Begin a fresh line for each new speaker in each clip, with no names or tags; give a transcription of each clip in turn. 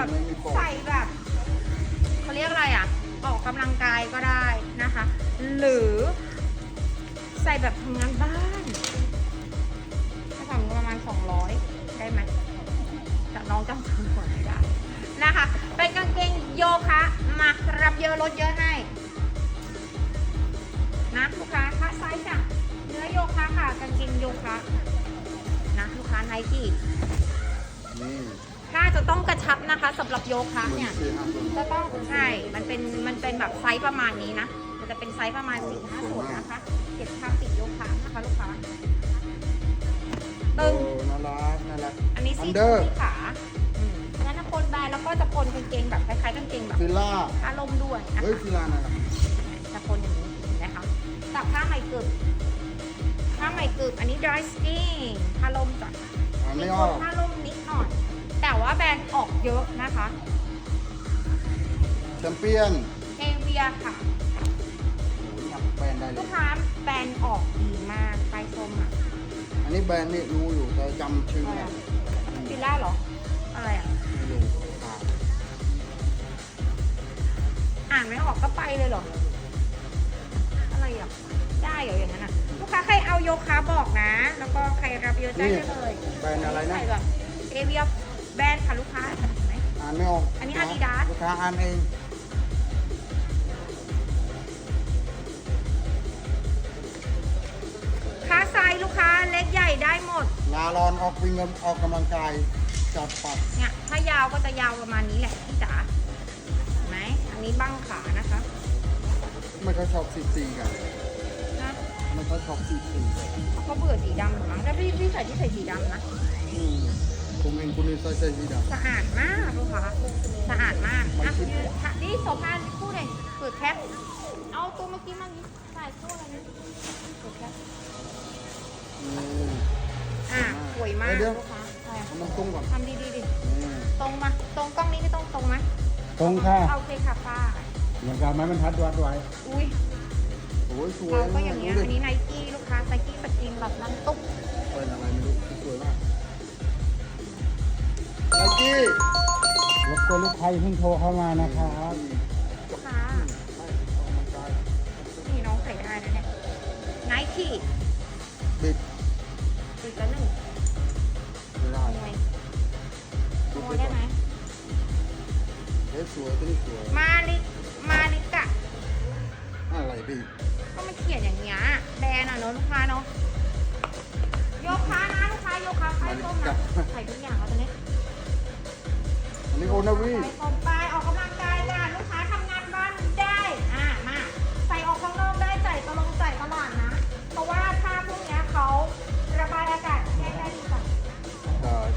แบบ
ใส่
แบบเขาเรียกอะไรอะ ออกกำลังกายก็ได้นะคะ หรือใส่แบบทำงานบ้านถ้าทำประมาณ 200 ได้ไหมแต่น้องจำซื้อก่อนไม่ได้นะคะเป็นกางเกงโยคะมารับเยอะลดเยอะให้นะลูกค้าค่ะไซส์จ้ะเนื้อโยคะค่ะกางเกงโยคะนะลูกค้าไนกี้ จะต้องกระชับนะคะสำหรับโยคะ
หมื่
เนี่
น
ย
สี่ห้าพัน
ก็ต้องใช่มันเป็นมันเป็นแบบไซส์ประมาณนี้นะมันจะเป็นไซส์ประมาณ4ี่ห้าส่วนนะคะเก็บภาพติดโยคะนะคะลูกค้าตึง
โอ้น่ารักน่ารัก
อันนี้
อั
ซี่
นเดอร์
ที่ขาอืมอันนั้นนะปนแบรนด์แล้วก็จะปนกางเกงแบบคล้ายๆกางเกงแบบ
ฟิลล่า
ผ้าลมด้วยนะ
เฮ้ยฟิลล่าน่ารัก
จะปนอย่างนี้นะคะกับผ้าไหมกึบผ้าไหมกึบอันนี้ dry skin ผ้าลมจ้ะ
อ่าน
มี
ไม่อ
ค
อนก
ผ้าลมนิดหน่อย แต่ว่าแบรนด์ออกเยอะนะคะ
แชมเปี้ยน
เอเวียค่ะ
โอ้ยทำแบรนด์ได้เล
ลู
ย
กค้าแบรนด์ออกดีมากไฟส้มอะ
อันนี้แบรนด์นี่รู้อยู่แต่จำชื่อ
อะไร
ไม่ได้
อะฟิลล่าเหรอ อะไรอะ
ไม่รู้อ่า
อ่านไม่ออกก็ไปเลยเหรอ อะไรอะ ได้เหรออย่างนั้นอะ ลูกค้าใครเอาโยคะบอกนะ แล้วก็ใครรับเยอะได้
นี่
ได้เลย
แบรนด์อะไรนะ
ใส่แบบเอเวีย แบรนด์ค่ะลูกค้าเห็นไหม
อ่านไม่ออก
อันนี้ Adidas
ลูกค้าอ่านเอง
ค้าไซส์ลูกค้าเล็กใหญ่ได้หมด
งาลอนออกวิ่งออกกำลังกายจัดปัด
เนี่ยถ้ายาวก็จะยาวประมาณนี้แหละพี่จ๋าเห็นไหมอันนี้บั้งขานะคะ
ไม่ค่อยชอบสีสีกัน
นะ
ไม่ค่อยชอบสีสีกัน
เขาก็เบื่อสีดำหรือมั้งแต่พี่พี่ใส่ที่ใส่สีดำนะ
อืม มเองคุณนี่ใส่ใส่สีดำ
สะอาดมากลูกค้าสะอาดมากอะ
คิด
ยืนค่ะนี่โสภานี่คู่เลยเปิดแคปเอาตัวเมื่อกี้มานี้ใส่คู่อะไรนะเปิดแคป
อะ
สวยมาก
เดี๋ยว
ลูกค้าใช่
มันตรงก่อน
ทำดีดีดิตรงมาตรงกล้องนี้ก็ต้องตรงไหม
ตรงค่ะ
เอาโอเคค่ะป้า
เหมือนกับไม้บรรทัดวัดไว้
อุ้ย
โอ้ยสวย
เราก็อย่างเงี้ยอันนี้ไนกี้ลูกค้าไนกี้สกินแบบนั้นตุ๊ก
เป็นอะไรไม่รู้สวยมาก ไนกี้
รบกวนลูกค้าอย่าเพิ่งโทรเข้ามานะครับ
ลูกค้านี่น้องใส่ได้นะเนี่ยไนกี้
บิด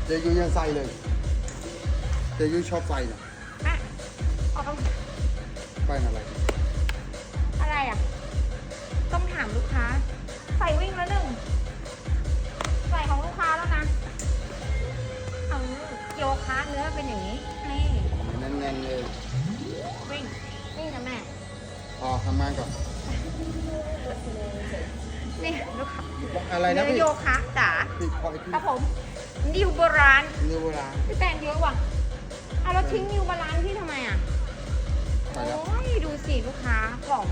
เอ่
อเจยูยัง
ใส่เลย เจยูชอบใส่นะ
อะออกกำลัง
เป็นอะไร
อะไรอะ ต้องถามลูกค้า ใส่วิ่งแล้วหนึ่ง ใส่ของลูกค้าแล้วนะเอาโยคะเนื้อเป็นอย่างนี้ นี่
แน่นๆเลย
วิ่ง วิ่งนะแม่
พอทำงานก่อน
นี่ลูกค้า
อะไรนะ
เนื้อ
พี่
โยคะจ๋า
พี่พอไอ้พี่
ครับผม นิวโบราณ
นิวโบราณ
พี่แต่งเยอะว่ะเอาแล้วทิ้งนิวโบราณพี่ทำไมอะ
ไปแล้ว
โอ้ยดูสิลูกค้าของ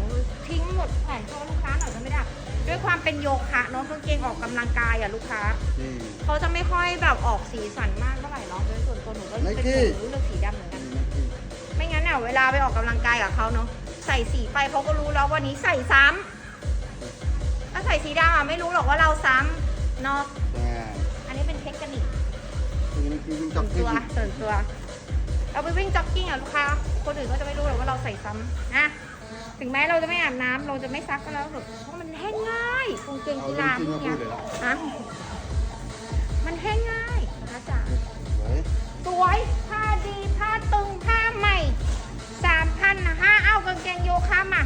ทิ้งหมดแผนโชว์ลูกค้าหน่อยก็ไม่ได้ ด้วยความเป็นโยคะเนาะกางเกงออกกำลังกายอะลูกค้า
นี่
เขาจะไม่ค่อยแบบออกสีสันมากเท่าไหร่หรอกโดยส่วนตัวหนูก็เป็น
Nike
คนเลือกสีดำเหมือนกัน
นี่นะพี่
ไม่งั้นเนี่ยเวลาไปออกกำลังกายกับเขาเนาะใส่สีไปเขาก็รู้แล้ววันนี้ใส่ซ้ำถ้าใส่สีดำอะไม่รู้หรอกว่าเราซ้ำเนาะ ทีนี้คื
อยิง
ส่
จั
ว
บ
น
ที่
ตัวส่วนตัวเราไปวิ่งจ็อกกิ้งอะลูกค้า คนอื่นก็จะไม่รู้หรอกว่าเราใส่ซ้ำนะถึงแม้เราจะไม่อาบน้ำเราจะไม่ซักก็แล้วเถอะเพราะมันแห้งง่ายกางเกง
เอา
กี
เรื่
ฬา
องจริง
พว
มากพู
เนี้ย
ดเลยละ
ฮะมันแห้งง่ายนะจ๊ะ
สวย
สวยผ้าดีผ้าตึงผ้าใหม่สามพันนะฮะเอากางเกงโยคะมา
มา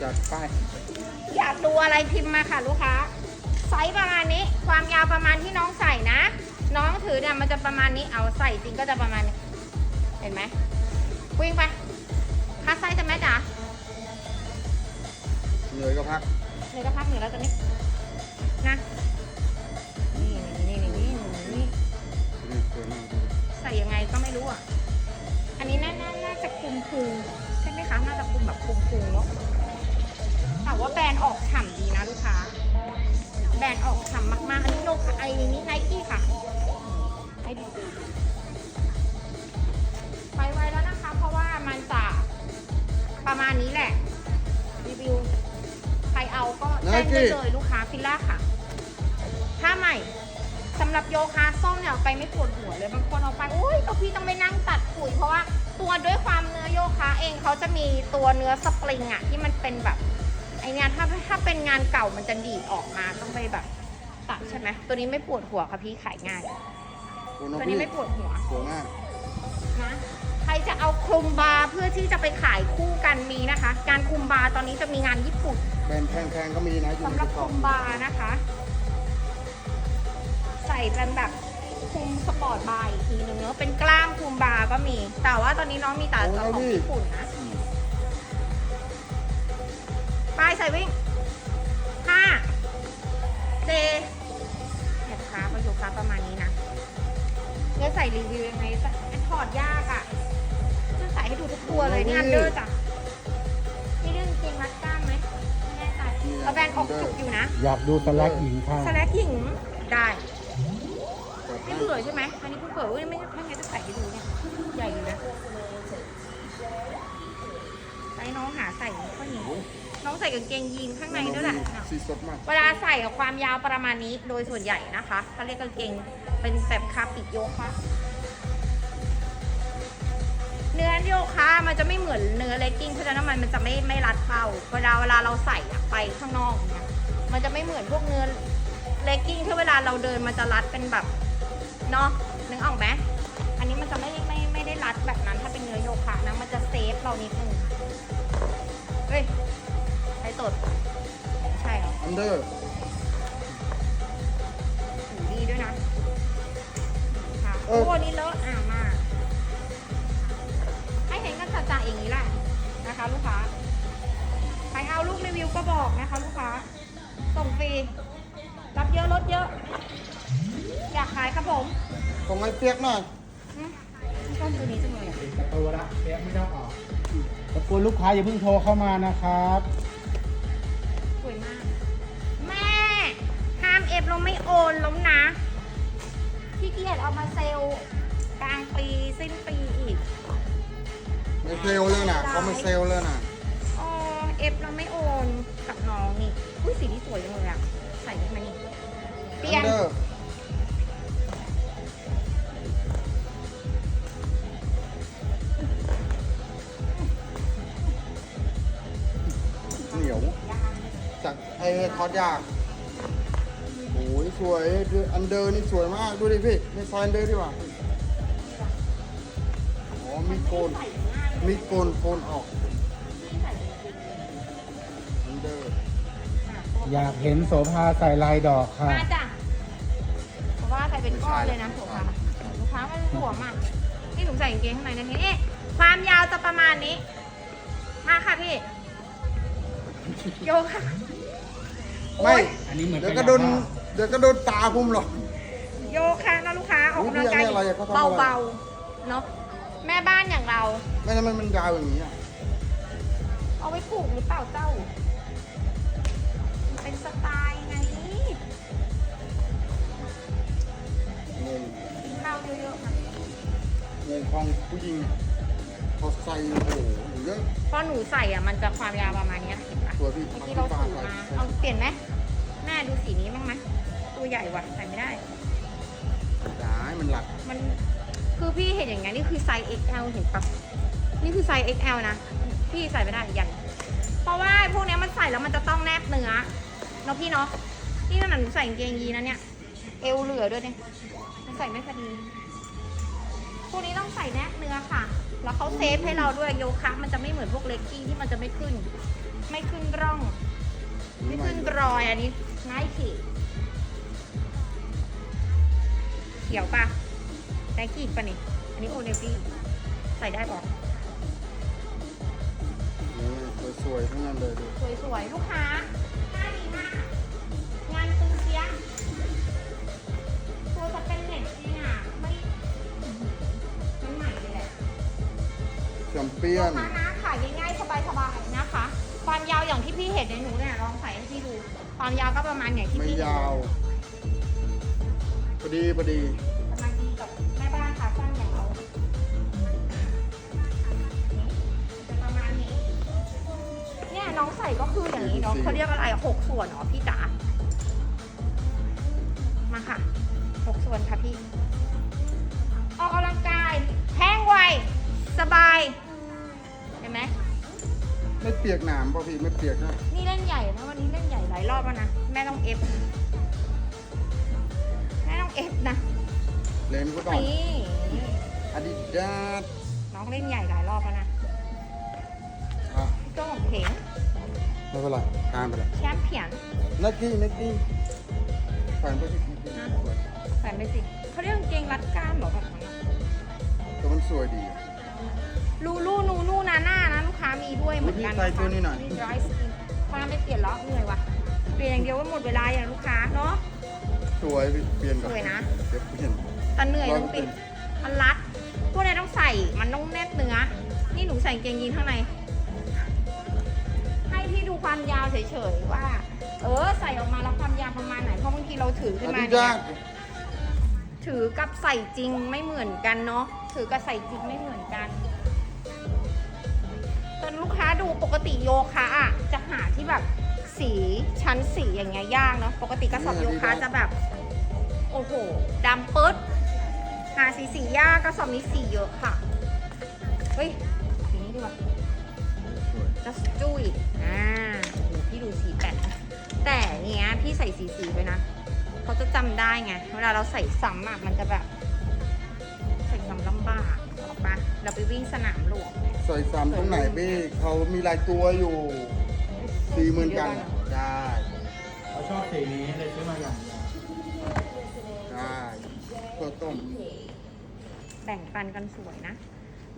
จัดไป
อยากดูอะไรพิมพ์มาค่ะลูกค้าไซส์ประมาณนี้ ความยาวประมาณที่น้องใส่นะ น้องถือเนี่ยมันจะประมาณนี้เอาใส่จริงก็จะประมาณนี้เห็นไหมวิ่งไปคัดไซส์จะไหมจ๋า
เหนื่อยก็พัก
เหนื่อยก็พักเหนื่อยแล้วตอนนี้ เอาก็แจ้งได้เลยลูกค้าฟิลล่าค่ะถ้าใหม่สำหรับโยคะส้มเนี่ยเอาไปไม่ปวดหัวเลยบางคนเอาไปอุ้ยก็พี่ต้องไปนั่งตัดขุยเพราะว่าตัวด้วยความเนื้อโยคะเองเขาจะมีตัวเนื้อสปริงอะที่มันเป็นแบบไอเนี้ยถ้าถ้าเป็นงานเก่ามันจะดีดออกมาต้องไปแบบตัดใช่ไหมตัวนี้ไม่ปวดหัวค่ะพี่ขายง่าย
โอ้น้อง
ตัว
พี่
นี้ไม่ปวดหัว
สวยมาก
นะใครจะเอาคลุมบาร์เพื่อที่จะไปขายคู่กันมีนะคะ การคลุมบาร์ตอนนี้จะมีงานญี่ปุ่น
แบรนด์แพงๆก็มีนะอยู่
สำ
ใน
หรับ
ก
ค
ล่อ
ลุ
ง
มบาร์นะคะ ใส่เป็นแบบคลุมสปอร์ตบาร์อีกทีนึงเนอะเป็นกล้ามคลุมบาร์ก็มี แต่ว่าตอนนี้น้องมีแต่ของญี่ปุ่นนะไปใส่วิ่งห้าเจเนี่ยค้าประโยคค้าประมาณนี้นะเนี่ยใส่รีวิวยังไงจะถอดยากอะจะใส่ให้ดูทุกตัวเลยนี่อันเดอร์จ้ะ แน่ใจเอาแบรนด์ออกจุกอยู่นะ
อยากดูสแลักหญิงค่ะ
สแลกหญิงได้
เปิด
นี่
ให้
เผื่อใช่ไหมอันนี้เพิ่งเผื่ออุ้ยไม่ไม่งั้นจะใส่ให้ดูเนี่ยใหญ่อยู่นะไอ้น้องหาใส่ข้อนี้น้องใส่กางเกงยีนข้างในด้วยแหละ
สีสดมาก
เวลาใส่กับความยาวประมาณนี้โดยส่วนใหญ่นะคะเขาเรียกกางเกงเป็นแบบคาปิโยคะ เนื้อโยคะมันจะไม่เหมือนเนื้อเลกกิ้งเพราะฉะนั้นมันมันจะไม่ไม่รัดเป้าเวลาเวลาเราใส่อะไปข้างนอกเนี่ยมันจะไม่เหมือนพวกเนื้อเลกกิ้งที่เวลาเราเดินมันจะรัดเป็นแบบเนาะนึกออกไหมอันนี้มันจะไม่ไม่ไม่ได้รัดแบบนั้นถ้าเป็นเนื้อโยคะนะมันจะเซฟเรานิดนึงเฮ้ยใช้สดใช่เหรอ
อันเดอร์
หูดีด้วยนะค่ะโอ้อันนี่เลอะอ่ามา กให้เห็นกันจ่าๆอย่างนี้แหละนะคะ ลูกค้า ใครเอาลูกรีวิวก็บอกนะคะ ลูกค้า ส่งฟรี รับเยอะลดเยอะ อยากขายครับผม
ส่งให้เปียกหน่อย
อืมชอบตัวนี้จังเลยอะ
ประตูละเปียกไม่ต้องออกรบกวนลูกค้าอย่าเพิ่งโทรเข้ามานะครับ
สวยมาก แม่ ห้ามเอฟเราไม่โอนแล้วนะพี่เกียจเอามาเซลล์กลางปี สิ้นปีอีก
ไม่เซลเลยนะเขาไม่เซลเลยนะ
อ๋อเอฟเราไม่โอนกับน้องนี่อุ้ยสีนี้สวยจังเลยอะใส่ได้ไหมนี่เปลี่ย
อั
น
นเดอร์เหนียวจากไอ้ทอดยากโอ้ยสวยคืออันเดอร์นี่สวยมาก ดูดิพี่ไม่ซอยอันเดอร์ดีกว่าอ๋อมีโกน
ใส่ง่าย
มีโกนโกนออก
ที่ใส่จริง
อันเดอร์
ๆอะตัว
อยากเห็นโสภาใส่ลายดอกค่ะ
มาจ้ะเพราะว่าใส่เป็นก้อนเลยนะลูกค้าลูกค้ามันสวมอะนี่หนูใส่กางเกงข้างในนะทีนี้ความยาวจะประมาณนี้ มาค่ะพี่ โยค่ะ
ไม่
อันนี้เหมือน
เดี๋ยวก็โดนเดี๋ยวก็โดนตาพุ่มหรอก
โยคะนะลูกค้าออกกำลังกาย
อุ๊ยพี่อันนี้อะไรอะเขาทำอะไร
เบาๆเนาะ แม่บ้านอย่างเรา
ไม่ทำไมมันยาวอย่างนี้อะ
เอาไว้ปลูกหรือเปล่าเจ้า เป็นสไตล์ไง
งง
กินข้าวเยอะๆนะ
งงของผู้หญิงเขาใส่โอ้โหเยอะ
พอหนูใส่อะมันจะความยาวประมาณเนี้ยเห็นปะ
ตัวพี่
เมื่อกี้เราสูมาเอาเปลี่ยนไหมแม่ดูสีนี้บ้างไหมตัวใหญ่ว่ะใส่ไม่ได้
ได้มันหลัก
มัน คือพี่เห็นอย่างงี้นนี่คือไซส์ XL เห็นปะนี่คือไซส์ XL นะ พี่ใส่ไม่ได้ยันเพราะว่าพวกเนี้ยมันใส่แล้วมันจะต้องแนบเนื้อเนาะพี่เนาะนี่ขนาดหนูใส่กางเกงยีนนะเนี่ย เอวเหลือด้วยเนี่ยมันใส่ไม่พอดีพวกนี้ต้องใส่แนบเนื้อค่ะ แล้วเขาเซฟให้เราด้วยโยคะมันจะไม่เหมือนพวกเลกกิ้งที่มันจะไม่ขึ้น ไม่ขึ้นร่อง ไม่ขึ้นรอยอันนี้ไนกี้เขียวปะ ไนกี้ปะนี่ อันนี้โอเนฟี่ใส่ได้ปะ
นี่สวยๆทั้งนั้นเลยดู
สวยๆ ลูกค้าหน้าดีมากงานตึงเสียงตัวจะเป็นเหล็กจริงอะไม่มันใหม่เลยแหละ
แชมเปี้ย
ลู
น
กค้านะขายง่ายๆสบายๆนะคะ ความยาวอย่างที่พี่เห็นในหนูเนี่ยลองใส่ให้พี่ดู ความยาวก็ประมาณอย่างที่
ไม่
พี่เห็น
ยาวพอดีพอดี
กำลังดี นี้น้องเขาเรียกอะไรหกส่วนเหรอพี่จ๋า มาค่ะหกส่วนค่ะพี่ ออกกำลังกายแห้งไว สบาย เห็นไหม
ไม่เปียกหนามป่ะพี่ไม่เปียกนะ
นี่เล่นใหญ่นะวันนี้เล่นใหญ่หลายรอบแล้วนะ แม่ต้องเอฟ แม่ต้องเอฟนะ
เลนก็ก่อน
นี่
อาดิดาส
น้องเล่นใหญ่หลายรอบแล้วนะ
อะ ไม่เป็นไรกลางไปแล้ว
แชมเปี้ยน
นักกี้นักกี้แฟนก็ที่สวย
ใส่ไปสิเขาเรียกกางเกงรัดกล้ามเหรอแบบนั้นอะ
แต่มันสวยดีอะ
ลูลูนูนูนาน่านะลูกค้ามีด้วยเหมือนกัน
พี่ใส่ตัวนี้หน่อย
ไรสกินพาไม่เปลี่ยนล้อเหนื่อยว่ะเปลี่ยนอย่างเดียวก็หมดเวลาอย่างลูกค้าเนาะ
สวยพี่เปลี่ยนก่อน
สวยนะ
เดี๋ยวเปลี่ยน
แต่เหนื่อย
ร้อย
ต้อง
เปอร์
ปิ
เซ็
ด
นต์
มันรัด พวกนี้ต้องใส่มันต้องแนบเนื้อ นี่หนูใส่กางเกงยีนข้างในให้พี่ดู ความยาวเฉยๆว่า เออใส่ออกมาแล้วความยาวประมาณไหนเพราะบางทีเราถือขึ้น
อา
มา
ดิ
เนี่
ดายส
ถือกับใส่จริงไม่เหมือนกันเนาะ ถือกับใส่จริงไม่เหมือนกัน ตอนลูกค้าดูปกติโยคะอะจะหาที่แบบสีชั้นสีอย่างเงี้ยยากเนาะ ปกติกระสอบโยคะจะแบบ โอ้โหดำปึ๊ดหาสีสียากกระสอบนี้สีเยอะค่ะ เฮ้ยสีนี้ดีกว่า
สวย
just do it อ่า เนี้ยพี่ใส่สีสีไปนะเขาจะจำได้ไง เวลาเราใส่ซ้ำอะมันจะแบบ ใส่ซ้ำลำบากออกปะเราไปวิ่งสนามหลวงเนี่ย
ใส่ซ้ำตรงไหนพี่เขามีลายตัวอยู่สีเหมือนกันได้
เขาชอบสีนี้เลยซื้อมาอย่างเดียว
ได้ตัวต้ม
แบ่งปันกันสวยนะ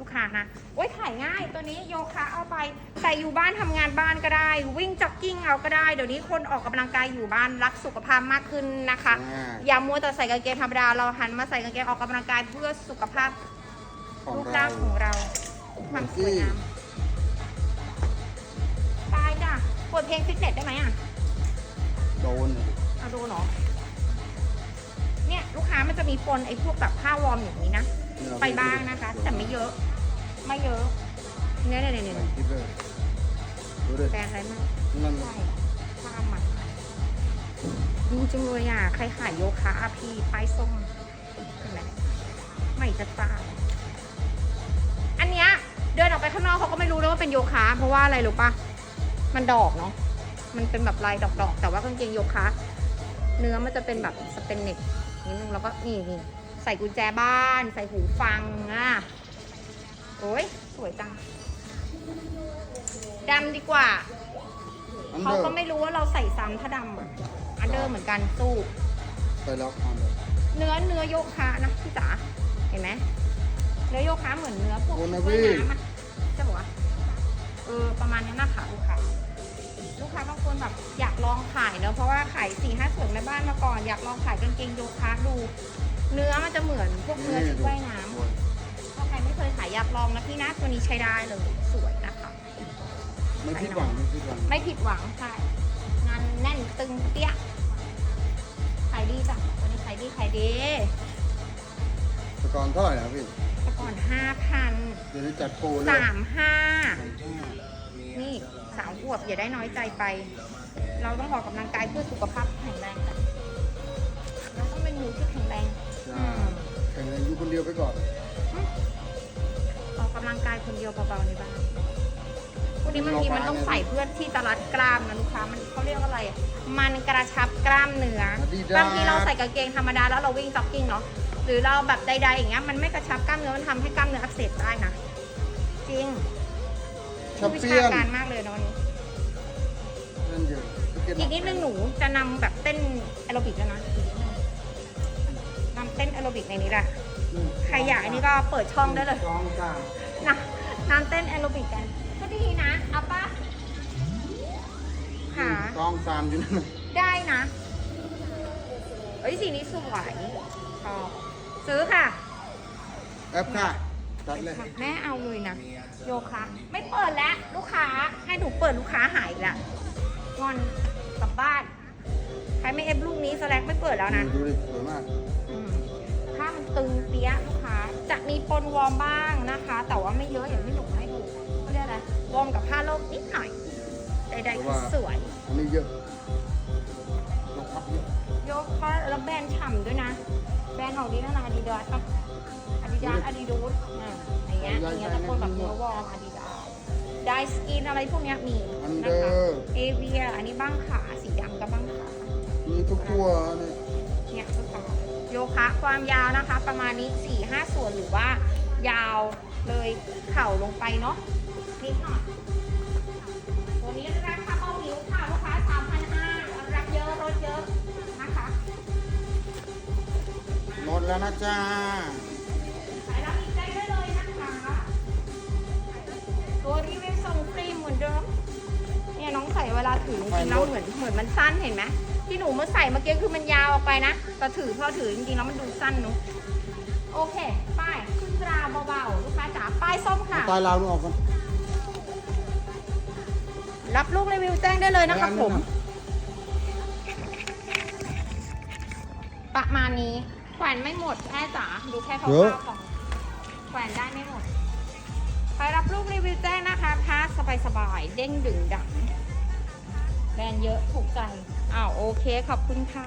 ลูกค้านะโอ้ยขายง่ายตัวนี้โยคะเอาไปใส่อยู่บ้านทำงานบ้านก็ได้ วิ่งจ็อกกิ้งเอาก็ได้ เดี๋ยวนี้คนออกกำลังกายอยู่บ้านรักสุขภาพมากขึ้นนะคะ
อ่า
อย่ามัวแต่ใส่กางเกงธรรมดาเราหันมาใส่กางเกงออกกำลังกายเพื่อสุขภาพ
ของ
รูป
เรา
ร่างของเราความสวยงามตายจ้ะเปิดเพลงฟิตเนสได้ไหมอะ
โดน
เอาดูเนาะเนี่ย ลูกค้ามันจะมีปนไอ้พวกแบบผ้าวอร์มอย่างนี้นะ ไปบ้างนะคะ แต่ไม่เยอะ ไม่เยอะเนี่ยเนี่ยเนี่ยเนี่ย
ไม่คิดเลยดูดิ
แบรนด์อะไรมาก
นั่น
ใช่ผ้ามันดีจังเลยอะ ใครขายโยคะอะพี่ป้ายส้มเห็นไหมไม่จะตายอันเนี้ยเดินออกไปข้างนอกเขาก็ไม่รู้เลยว่าเป็นโยคะเพราะว่าอะไรรู้ปะมันดอกเนาะมันเป็นแบบลายดอกๆ แต่ว่ากางเกงโยคะ เนื้อมันจะเป็นแบบสเปนเน็ตนิดนึงแล้วก็นี่นี่ใส่กุญแจบ้าน ใส่หูฟังอะ โอ้ยสวยจังดำดีกว่า
อัน
เขา
เดอร์
ก็ไม่รู้ว่าเราใส่ซ้ำถ้าดำอะอันเดอร์เหมือนกันสู้
ไปแล้วอันเดอร์
เนื้อเนื้อโยคะนะพี่จ๋าเห็นไหมเนื้อโยคะเหมือนเนื้อพวก
โอ้นะ
กล้วย
พี่
น้ำอะใช่ปะวะเออประมาณนี้นะคะลูกค้าลูกค้าบางคนแบบอยากลองขายเนอะเพราะว่าขายสี่ห้าส่วนแม่บ้านมาก่อน อยากลองขายกางเกงโยคะดู เนื้อมันจะเหมือนพวกเนื้อชุดว่ายน้ำถ้าใอยากลองนะพี่นะตัวนี้ใช้ได้เลยสวยนะคะ
ไม่ผิดหวังไม่ผิดหวัง
ไม่ผิดหวังใช่งานแน่นตึงเปี้ยขายดีจ้ะวันนี้ขายดีขายดี
แต่ก่อนเท่าไหร่นะพี่
แต่ก่อนห้าพัน
เดี๋ยวนี้จัดโปรเลย
สามห้า
สามห้า
นี่สาวขวบอย่าได้น้อยใจไป เราต้องออกกำลังกายเพื่อสุขภาพแข็งแรงกันเราต้องเป็นหนูที่แข็งแรง
ใช่แข่งแรงอยู่คนเดียวไปก่อน
ออกกำลังกายคนเดียวเบาๆในบ้านพวกนี้บางทีมันต้องใส่เพื่อที่จะรัดกล้ามนะลูกค้า มันเขาเรียกว่าอะไรอะมันกระชับกล้ามเนื้อ
Adidas
บางทีเราใส่กางเกงธรรมดาแล้วเราวิ่งจ็อกกิ้งเนาะ หรือเราแบบใดๆอย่างเงี้ย มันไม่กระชับกล้ามเนื้อ มันทำให้กล้ามเนื้ออักเสบได้นะ จริง
แชม
วิ
เปี้
ชาย
น
การมากเลยเนาะวันนี้
นั่นเยอะ
อีกนิดนึงหนูจะนำแบบเต้นแอโรบิกแล้วนะอีกนิดนึงนำเต้นแอโรบิกในนี้แหละ ใครอยากอันนี้ก็เปิดช่องได้เลย
สองสาม
นะนำเต้นแอโรบิกกัน ก็ดีนะเอาปะค่ะ
สองสามอยู่นั่นน่ะ
ได้นะเอ้ยสีนี้สวยชอบซื้อค่ะ
แอปค่ะจัดเลย
แม่เอาเลยนะ
มีอาชี
โยคะ ไม่เปิดแล้วลูกค้าให้หนูเปิดลูกค้าหายอีกแล้วงอนกลับบ้าน ใครไม่เอฟลูกนี้สแลกไม่เปิดแล้วนะ
ดูดิสวยมาก
อืมถ้ามัน ตึงเปี้ยะลูกค้า จะมีปนวอร์มบ้างนะคะ แต่ว่าไม่เยอะอย่างที่หนูให้ดูเขาเรียกอะไรวอร์มกับผ้าโลกนิดหน่อยใดๆคือสวย
อันนี้เยอะยกพับเยอะ
โยคะแล้วแบรนด์ฉ่ำด้วยนะ แบรนด์ของดีนานาดีดาสปะอาดิดาสอาดิดูสอ่าอย่างเงี้ยอย่างเงี้ยตะโกนแบบเนื้อวอร์มอาดิดาสไดสกินอะไรพวกเนี้ยมี
อันเด
นะ
อ
คะ
ร์
เอเวียอันนี้บ้างขาสีดำกับบ้างขา
มีทุกตัวเนี่ย
เนี่ยคือขา โยคะความยาวนะคะ ประมาณนี้4ี่ห้าส่วนหรือว่ายาวเลยเข่าลงไปเนาะนิดหน่อยตัวนี้ราคาเบาหิวค่ะลูกค้า3,500รับเยอะลดเยอะนะคะ
หมดแล้วนะจ๊ะ
ขายรับอีกได้เลยนะคะตัวรีวิวส่งฟรีเหมือนเดิมเนี่ยน้องใส่เวลาถือจริงๆแล้วเหมือนเหมือนมันสั้นเห็นไหม ที่หนูมาใส่เมื่อกี้คือมันยาวออกไปนะแต่ถือพอถือจริงๆแล้วมันดูสั้นเนุโอเค ป้ายขึ้นตราเบาๆลูกค้าจ๋าป้ายส้มค่ะ
ตายลาวนึกออกกัน
รับลูกรีวิวแจ้งได้เลยนะครับผม ประมาณนี้แขวนไม่หมดแค่จ๋าดูแค่คร่าวๆของแขวนได้ไม่หมดใครรับลูกรีวิวแจ้งนะคะผ้าสบายๆเด้งดึงดังแบรนด์เยอะถูกใจ อ้าวโอเคขอบคุณค่ะ